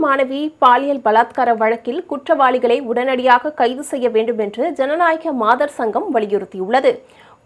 மாணவி பாலியல் பலாத்கார வழக்கில் குற்றவாளிகளை உடனடியாக கைது செய்ய வேண்டும் என்று ஜனநாயக மாதர் சங்கம் வலியுறுத்தியுள்ளது.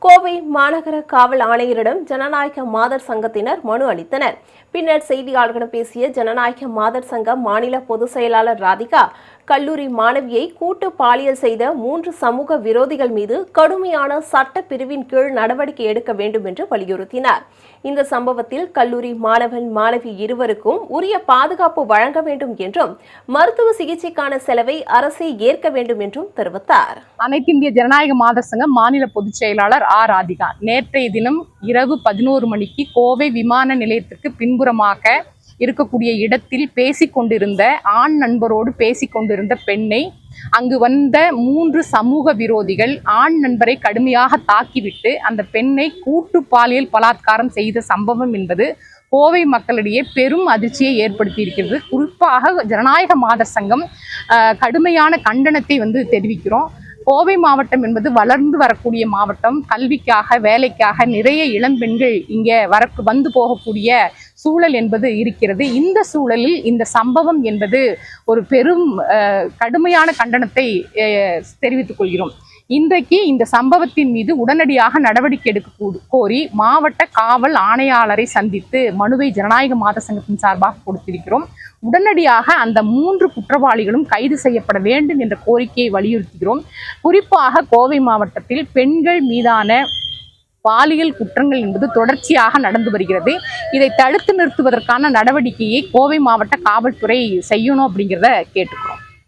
கோவை மாநகர காவல் ஆணையரிடம் ஜனநாயக மாதர் சங்கத்தினர் மனு அளித்தனர். பின்னர் செய்தியாளர்களிடம் பேசிய ஜனநாயக மாதர் சங்க மாநில பொதுச் செயலாளர் ராதிகா கல்லூரி மாணவியை கூட்டு பாலியல் செய்த மூன்று சமூக விரோதிகள் மீது கடுமையான சட்ட பிரிவின் கீழ் நடவடிக்கை எடுக்க வேண்டும் என்று வலியுறுத்தினார். இந்த சம்பவத்தில் கல்லூரி மாணவன் மாணவி இருவருக்கும் உரிய பாதுகாப்பு வழங்க வேண்டும் என்றும் மருத்துவ சிகிச்சைக்கான செலவை அரசே ஏற்க வேண்டும் என்றும் தெரிவித்தார். அனைத்து இந்திய ஜனநாயக மாதர் சங்கம் மாநில பொதுச் செயலாளர் ஆ. ராதிகா. நேற்றைய தினம் இரவு பதினோரு மணிக்கு கோவை விமான நிலையத்திற்கு பின்புறமாக இருக்கக்கூடிய இடத்தில் பேசிக்கொண்டிருந்த ஆண் நண்பரோடு பேசிக்கொண்டிருந்த பெண்ணை அங்கு வந்த மூன்று சமூக விரோதிகள் ஆண் நண்பரை கடுமையாக தாக்கிவிட்டு அந்த பெண்ணை கூட்டு பாலியல் பலாத்காரம் செய்த சம்பவம் என்பது கோவை மக்களிடையே பெரும் அதிர்ச்சியை ஏற்படுத்தி இருக்கிறது குறிப்பாக ஜனநாயக மாதர் சங்கம் கடுமையான கண்டனத்தை வந்து தெரிவிக்கிறோம். கோவை மாவட்டம் என்பது வளர்ந்து வரக்கூடிய மாவட்டம். கல்விக்காக வேலைக்காக நிறைய இளம்பெண்கள் இங்கே வர வந்து போகக்கூடிய சூழல் என்பது இருக்கிறது. இந்த சூழலில் இந்த சம்பவம் என்பது ஒரு பெரும் கடுமையான கண்டனத்தை தெரிவித்துக் கொள்கிறோம். இன்றைக்கு இந்த சம்பவத்தின் மீது உடனடியாக நடவடிக்கை எடுக்க கோரி மாவட்ட காவல் ஆணையாளரை சந்தித்து மனுவை ஜனநாயக மாத சங்கத்தின் சார்பாக கொடுத்திருக்கிறோம். உடனடியாக அந்த மூன்று குற்றவாளிகளும் கைது செய்யப்பட வேண்டும் என்ற கோரிக்கையை வலியுறுத்துகிறோம். குறிப்பாக கோவை மாவட்டத்தில் பெண்கள் மீதான பாலியல் குற்றங்கள் என்பது தொடர்ச்சியாக நடந்து வருகிறது. இதை தடுத்து நிறுத்துவதற்கான நடவடிக்கையை கோவை மாவட்ட காவல்துறை செய்யணும் அப்படிங்கிறத கேட்டுக்கிறோம்.